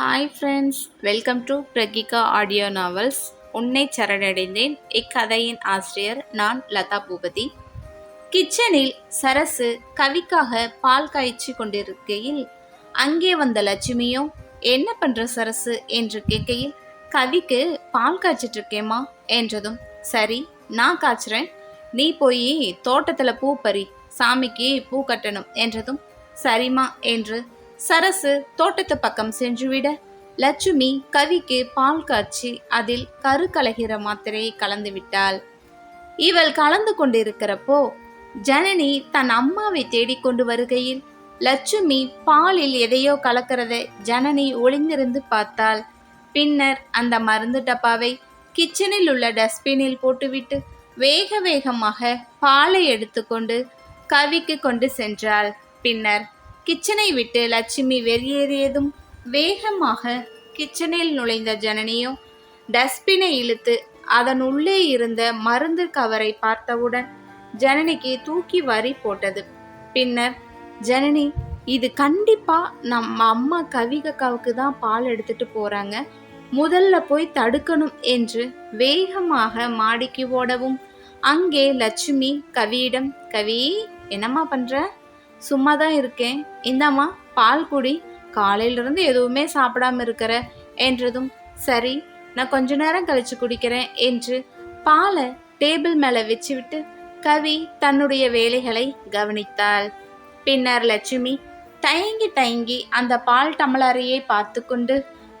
Hi friends welcome to Prakiga audio novels உன்னை சரணடைந்தேன். இக்கதையின் ஆசிரியர் நான் லதா பூபதி. கிச்சனில் சரசு கவிக்காக பால் காய்ச்சி கொண்டிருக்கையில் அங்கே வந்த லட்சுமியும் என்ன பண்ணுற சரசு? என்று கேட்கையில் கவிக்கு பால் காய்ச்சிட்டு இருக்கேம்மா என்றதும் சரி நான் காய்ச்சுறேன். நீ போய் தோட்டத்தில் பூ பறி சாமிக்கு பூ கட்டணும் என்றதும் சரிம்மா என்று சரசு தோட்டத்து பக்கம் சென்றுவிட. லட்சுமி கவிக்கு பால் காய்ச்சி அதில் கரு கலகிற மாத்திரையை கலந்து விட்டாள். இவள் கலந்து கொண்டிருக்கிறப்போ ஜனனி தன் அம்மாவை தேடிக்கொண்டு வருகையில் லட்சுமி பாலில் எதையோ கலக்கிறதை ஜனனி ஒளிந்திருந்து பார்த்தாள். பின்னர் அந்த மருந்து டப்பாவை கிச்சனில் உள்ள டஸ்ட்பினில் போட்டுவிட்டு வேக வேகமாக பாலை எடுத்துக்கொண்டு கவிக்கு கொண்டு சென்றாள். பின்னர் கிச்சனை விட்டு லட்சுமி வெளியேறியதும் வேகமாக கிச்சனில் நுழைந்த ஜனனியோ டஸ்ட்பினை இழுத்து அதன் உள்ளே இருந்த மருந்து கவரை பார்த்தவுடன் ஜனனிக்கு தூக்கி வரி போட்டது. பின்னர் ஜனனி இது கண்டிப்பா நம்ம அம்மா கவிகக்காவுக்கு தான் பால் எடுத்துட்டு போறாங்க. முதல்ல போய் தடுக்கணும் என்று வேகமாக மாடிக்கு ஓடவும் அங்கே லட்சுமி கவியிடம் கவி என்னம்மா பண்ற? சும்மா தான் இருக்கேன். இந்தாம்மா பால் குடி. காலையிலிருந்து எதுவுமே சாப்பிடாம இருக்கிற என்றதும் சரி நான் கொஞ்ச நேரம் கழிச்சு குடிக்கிறேன் என்று பாலை டேபிள் மேலே வச்சுவிட்டு கவி தன்னுடைய வேலைகளை கவனித்தாள். பின்னர் லட்சுமி தயங்கி தயங்கி அந்த பால் டம்ளரையை பார்த்து கொண்டு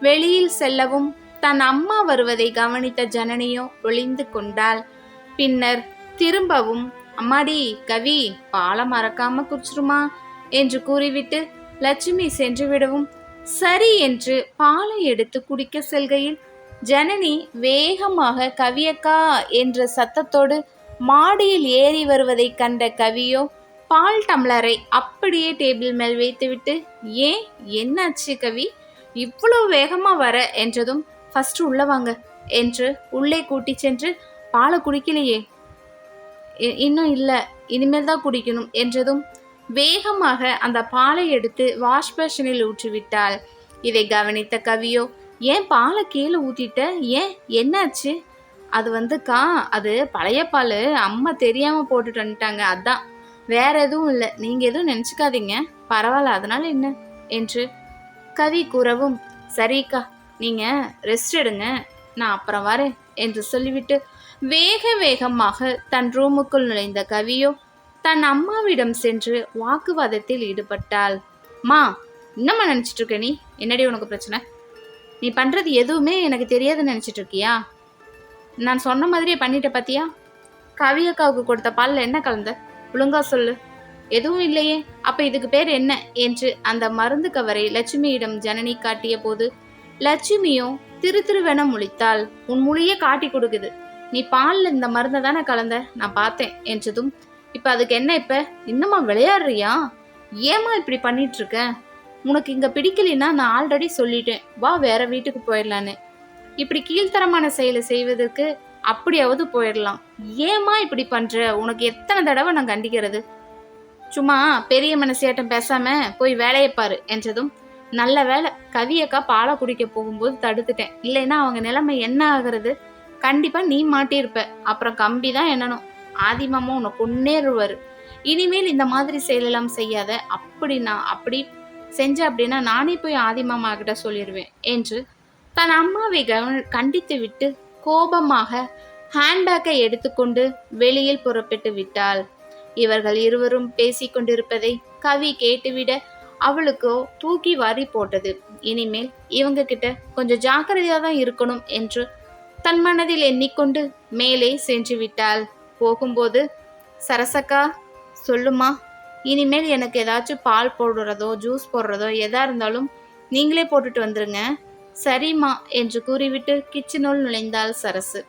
வெளியில் செல்லவும் தன் அம்மா வருவதை கவனித்த ஜனனியோ ஒளிந்து கொண்டாள். பின்னர் திரும்பவும் அம்மாடி கவி பாலை மறக்காம குடிச்சிருமா? என்று கூறிவிட்டு லட்சுமி சென்று விடவும் சரி என்று பாலை எடுத்து குடிக்க செல்கையில் ஜனனி வேகமாக கவியக்கா என்ற சத்தத்தோடு மாடியில் ஏறி வருவதை கண்ட கவியோ பால் டம்ளரை அப்படியே டேபிள் மேல் வைத்துவிட்டு ஏன் என்னாச்சு கவி? இவ்வளோ வேகமாக வர? என்றதும் ஃபர்ஸ்ட் உள்ள வாங்க என்று உள்ளே கூட்டி சென்று பாலை குடிக்கலையே இன்னும் இல்லை. இனிமேல் தான் குடிக்கணும் என்றதும் வேகமாக அந்த பாலை எடுத்து வாஷ் பேஷனில் ஊற்றிவிட்டாள். இதை கவனித்த கவியோ ஏன் பாலை கீழே ஊற்றிட்ட ஏன்? என்னாச்சு? அது வந்துக்கா அது பழைய பால். அம்மா தெரியாமல் போட்டுட்டு வந்துட்டாங்க அதான். வேற எதுவும் இல்லை. நீங்கள் எதுவும் நினச்சிக்காதீங்க. பரவாயில்ல. அதனால் என்ன? என்று கவி கூறவும் சரிக்கா. நீங்கள் ரெஸ்ட் எடுங்க. நான் அப்புறம் வரேன். என்று சொல்லிவிட்டு வேக வேகமாக தன் ரூமுக்குள் நுழைந்த கவியோ தன் அம்மாவிடம் சென்று வாக்குவாதத்தில் ஈடுபட்டாள். மா என்னம்மா நினச்சிட்டு இருக்க நீ? என்னடி உனக்கு பிரச்சனை? நீ பண்ணுறது எதுவுமே எனக்கு தெரியாதுன்னு நினச்சிட்டு இருக்கியா? நான் சொன்ன மாதிரியே பண்ணிட்ட பாத்தியா? கவி அக்காவுக்கு கொடுத்த பாலில் என்ன கலந்த? ஒழுங்கா சொல்லு. எதுவும் இல்லையே. அப்போ இதுக்கு பேர் என்ன? என்று அந்த மருந்து கவரை லட்சுமியிடம் ஜனனி காட்டிய போது லட்சுமியோ திரு திருவென முழித்தாள். உன் மொழியே காட்டி கொடுக்குது. நீ பாலில் இந்த மருந்தை தானே கலந்த? நான் பார்த்தேன் என்றதும் இப்போ அதுக்கு என்ன இப்போ? இன்னுமா விளையாடுறியா? ஏமா இப்படி பண்ணிட்டு உனக்கு இங்கே பிடிக்கலைன்னா நான் ஆல்ரெடி சொல்லிட்டேன். வா வேற வீட்டுக்கு போயிடலான்னு. இப்படி கீழ்த்தரமான செயலை செய்வதற்கு அப்படியாவது போயிடலாம். ஏமா இப்படி பண்ணுற உனக்கு எத்தனை தடவை நான் கண்டிக்கிறது? சும்மா பெரிய மனசியாட்டம் பேசாம போய் வேலையை பாரு என்றதும் நல்ல வேலை கவியக்கா பாலை குடிக்க போகும்போது தடுத்துட்டேன். இல்லைன்னா அவங்க நிலைமை என்ன ஆகுறது? கண்டிப்பா நீ மாட்டியிருப்ப அப்புறம் கம்பி தான் என்னணும். ஆதிமாமா உன்னை கொன்னேறுவாரு. இனிமேல் இந்த மாதிரி செயலெல்லாம் செய்யாத. அப்படி நான் அப்படி செஞ்ச அப்படின்னா நானே போய் ஆதிமாமா கிட்ட சொல்லிடுவேன் என்று தன் அம்மாவை கவன கண்டித்து விட்டு கோபமாக ஹேண்ட்பேக்கை எடுத்துக்கொண்டு வெளியில் புறப்பட்டு விட்டாள். இவர்கள் இருவரும் பேசிக்கொண்டிருப்பதை கவி கேட்டுவிட அவளுக்கோ தூக்கி வாரி போட்டது. இனிமேல் இவங்க கிட்ட கொஞ்சம் ஜாக்கிரதையாக தான் இருக்கணும் என்று தன் மனதில் எண்ணிக்கொண்டு மேலே சென்று விட்டாள் போகும்போது சரசக்கா சொல்லுமா? இனிமேல் எனக்கு ஏதாச்சும் பால் போடுறதோ ஜூஸ் போடுறதோ எதா இருந்தாலும் நீங்களே போட்டுட்டு வந்துருங்க. சரிம்மா என்று கூறிவிட்டு கிச்சனுள் நுழைந்தாள் சரசு.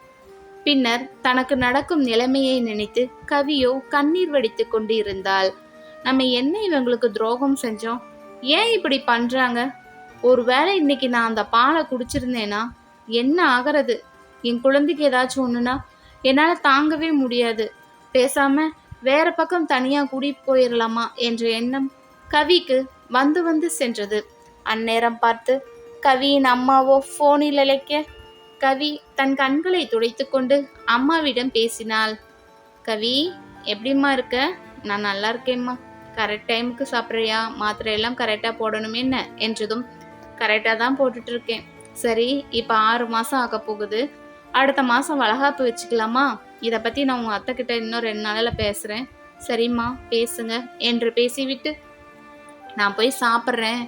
பின்னர் தனக்கு நடக்கும் நிலைமையை நினைத்து கவியோ கண்ணீர் வடித்து கொண்டு இருந்தாள் நம்ம என்ன இவங்களுக்கு துரோகம் செஞ்சோம்? ஏன் இப்படி பண்றாங்க? ஒருவேளை இன்னைக்கு நான் அந்த பாலை குடிச்சிருந்தேனா? என்ன ஆகிறது? என் குழந்தைக்கு ஏதாச்சும் ஒண்ணுனா என்னால தாங்கவே முடியாது. பேசாம வேற பக்கம் தனியா கூடி போயிடலாமா என்ற எண்ணம் கவிக்கு வந்து வந்து சென்றது. அந்நேரம் பார்த்து கவியின் அம்மாவோ போனில் இழைக்க கவி தன் கண்களை துடைத்துக்கொண்டு அம்மாவிடம் பேசினாள். கவி எப்படிம்மா இருக்க? நான் நல்லா இருக்கேம்மா. கரெக்ட் டைமுக்கு சாப்பிட்றியா? மாத்திரை எல்லாம் கரெக்டாக போடணும் என்ன? என்றதும் கரெக்டாக தான் போட்டுட்ருக்கேன் சரி இப்போ ஆறு மாதம் ஆக போகுது. அடுத்த மாதம் வளகாப்பு வச்சுக்கலாமா? இதை பற்றி நான் உங்கள் அத்தை கிட்ட இன்னும் ரெண்டு நாளில் பேசுகிறேன் சரிம்மா பேசுங்க என்று பேசிவிட்டு நான் போய் சாப்பிட்றேன்.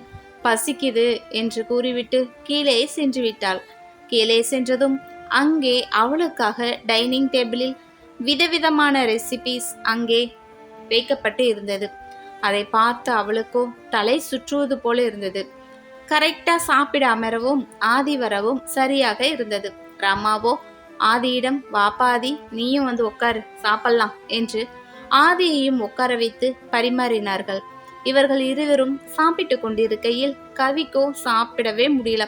பசிக்குது என்று கூறிவிட்டு கீழே சென்று விட்டாள். கீழே சென்றதும் அங்கே அவளுக்காக டைனிங் டேபிளில் விதவிதமான ரெசிபீஸ் அங்கே வைக்கப்பட்டு இருந்தது. அதை பார்த்து அவளுக்கோ தலை சுற்றுவது போல இருந்தது. கரெக்டாக சாப்பிட அமரவும் ஆதி வரவும் சரியாக இருந்தது. ரமாவோ ஆதியிடம் வாப்பாதி நீயும் வந்து உட்காரு சாப்பிடலாம் என்று ஆதியையும் உட்கார வைத்து பரிமாறினார்கள். இவர்கள் இருவரும் சாப்பிட்டு கொண்டிருக்கையில் கவிக்கோ சாப்பிடவே முடியல.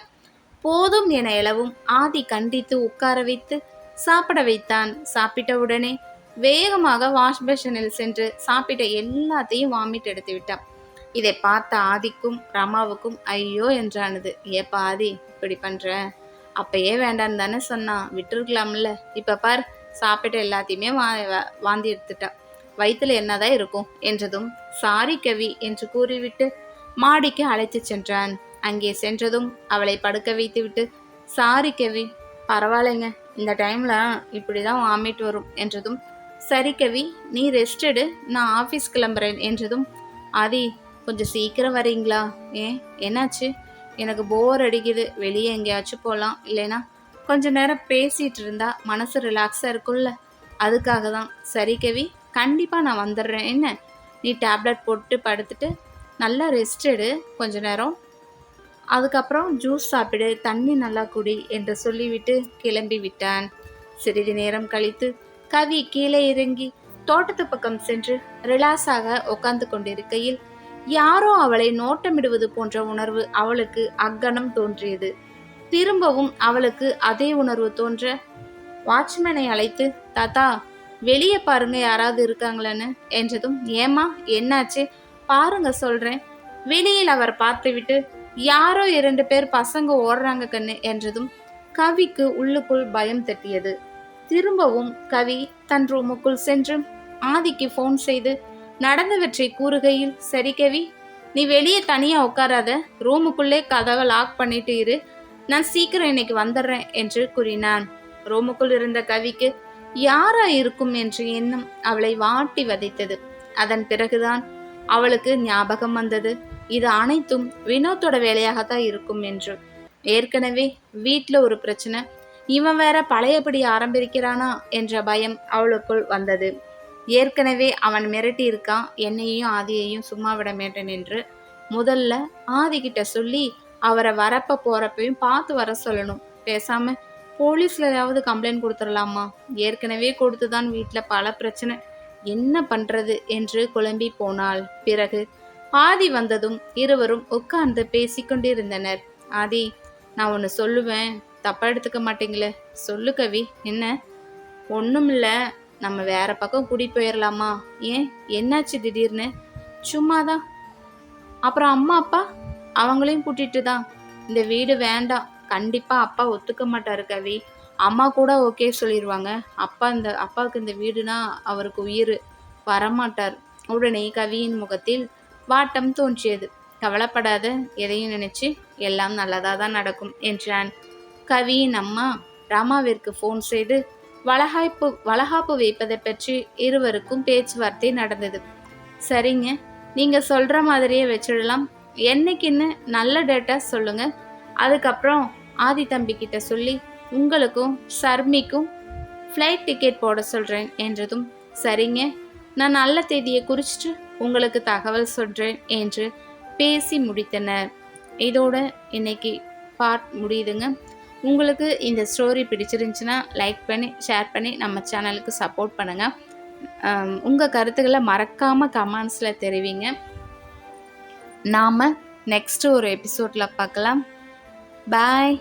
போதும் என எழவும் ஆதி கண்டித்து உட்கார வைத்து சாப்பிட வைத்தான். சாப்பிட்ட உடனே வேகமாக வாஷ் பேஷனில் சென்று சாப்பிட்ட எல்லாத்தையும் வாமிட் எடுத்து விட்டான். இதை பார்த்த ஆதிக்கும் ரமாவுக்கும் ஐயோ என்றானது. ஏப்பா ஆதி இப்படி பண்ற? அப்பயே வேண்டான்னு தானே சொன்னான். விட்டுருக்கலாம்ல. இப்போ பார் சாப்பிட்டு எல்லாத்தையுமே வா வா- வாந்தி எடுத்துட்டா வயிற்றுல என்னதான் இருக்கும் என்றதும் சாரி கவி என்று கூறிவிட்டு மாடிக்கு அழைத்து சென்றான். அங்கே சென்றதும் அவளை படுக்க வைத்துவிட்டு சாரி கவி பரவாயில்லைங்க. இந்த டைம்ல இப்படிதான் வாமிட் வரும். என்றதும் சரி கவி நீ ரெஸ்ட் எடு. நான் ஆஃபீஸ் கிளம்புறேன். என்றதும் ஆதி கொஞ்சம் சீக்கிரம் வரீங்களா? ஏன் என்னாச்சு? எனக்கு போர் அடிக்குது. வெளியே எங்கேயாச்சும் போகலாம் இல்லைனா கொஞ்ச நேரம் பேசிகிட்டு இருந்தா மனசு ரிலாக்ஸாக இருக்கும்ல. அதுக்காக தான். சரி கவி கண்டிப்பாக நான் வந்துடுறேன். என்ன? நீ டேப்லெட் போட்டு படுத்துட்டு நல்லா ரெஸ்ட் எடு. கொஞ்ச நேரம். அதுக்கப்புறம் ஜூஸ் சாப்பிடு. தண்ணி நல்லா குடி என்று சொல்லிவிட்டு கிளம்பி விட்டான். சிறிது நேரம் கழித்து கவி கீழே இறங்கி தோட்டத்து பக்கம் சென்று ரிலாக்ஸாக உட்கார்ந்து கொண்டிருக்கையில் யாரோ அவளை நோட்டமிடுவது போன்ற உணர்வு அவளுக்கு அக்கணம் தோன்றியது. திரும்பவும் அவளுக்கு அதே உணர்வு தோன்ற வாட்ச்மேனை அழைத்து தாத்தா வெளியே பாருங்க யாராவது இருக்காங்களான்னு என்றதும் ஏமா என்னாச்சு? பாருங்க சொல்றேன். வெளியில் அவர் பார்த்துவிட்டு யாரோ இரண்டு பேர் பசங்க ஓடுறாங்க கண்ணு என்றதும் கவிக்கு உள்ளுக்குள் பயம் தட்டியது. திரும்பவும் கவி தன் ரூமுக்குள் சென்று ஆதிக்கு ஃபோன் செய்து நடந்தவற்றை கூறுகையில் சரி கவி நீ வெளியே தனியா உட்காராத. ரூமுக்குள்ளே கதவை லாக் பண்ணிட்டு இரு. நான் சீக்கிரம் இன்னைக்கு வந்துடுறேன் என்று கூறினான். ரூமுக்குள் இருந்த கவிக்கு யாரா இருக்கும்? என்று எண்ணம் அவளை வாட்டி வதைத்தது. அதன் பிறகுதான் அவளுக்கு ஞாபகம் வந்தது. இது அனைத்தும் வினோத்தோட வேலையாகத்தான் இருக்கும் என்று. ஏற்கனவே வீட்டில் ஒரு பிரச்சனை. இவன் வேற பழையபடி ஆரம்பிக்கிறானா என்ற பயம் அவளுக்குள் வந்தது. ஏற்கனவே அவன் மிரட்டி இருக்கான் என்னையும் ஆதியையும் சும்மா விட மாட்டேன் என்று முதல்ல ஆதி சொல்லி அவரை வரப்ப போறப்பையும் பார்த்து வர சொல்லணும். பேசாம போலீஸ்ல ஏதாவது கம்ப்ளைண்ட் கொடுத்துடலாமா? ஏற்கனவே கொடுத்துதான் வீட்டில் பல பிரச்சனை. என்ன பண்றது என்று குழம்பி போனாள். பிறகு ஆதி வந்ததும் இருவரும் உட்கார்ந்து பேசிக்கொண்டிருந்தனர் ஆதி நான் ஒன்று சொல்லுவேன். தப்பா எடுத்துக்க மாட்டீங்களே. சொல்லு கவி. என்ன? ஒன்றும் இல்லை நம்ம வேற பக்கம் குடி போயிடலாமா ஏன்? என்னாச்சு திடீர்னு? சும்மாதான். அப்புறம் அம்மா அப்பா? அவங்களையும் கூட்டிட்டு தான். இந்த வீடு வேண்டாம். கண்டிப்பா அப்பா ஒத்துக்க மாட்டாரு கவி. அம்மா கூட ஓகே சொல்லிடுவாங்க அப்பா இந்த அப்பாவுக்கு இந்த வீடுனா அவருக்கு உயிர். வரமாட்டார். உடனே கவியின் முகத்தில் வாட்டம் தோன்றியது. கவலைப்படாத எதையும் நினைச்சு எல்லாம் நல்லதாக தான் நடக்கும் என்றான். கவியின் அம்மா ராமாவிற்கு ஃபோன் செய்து வளகாய்ப்பு வளகாப்பு வைப்பதை பற்றி இருவருக்கும் பேச்சுவார்த்தை நடந்தது. சரிங்க நீங்கள் சொல்கிற மாதிரியே வச்சிடலாம். என்னைக்குன்னு நல்ல டேட்டா சொல்லுங்க. அதுக்கப்புறம் ஆதி தம்பிக்கிட்ட சொல்லி உங்களுக்கும் சர்மிக்கும் ஃப்ளைட் டிக்கெட் போட சொல்கிறேன் என்றதும் சரிங்க நான் நல்ல தேதியை குறிச்சிட்டு உங்களுக்கு தகவல் சொல்கிறேன் என்று பேசி முடித்தனர். இதோட இன்னைக்கு பார்ட் முடியுதுங்க. உங்களுக்கு இந்த ஸ்டோரி பிடிச்சிருந்துச்சுன்னா லைக் பண்ணி ஷேர் பண்ணி நம்ம சேனலுக்கு சப்போர்ட் பண்ணுங்கள் உங்கள் கருத்துக்களை மறக்காமல் கமெண்ட்ஸில் தெரிவிங்க. நாம் நெக்ஸ்ட் ஒரு எபிசோடில் பார்க்கலாம். பாய்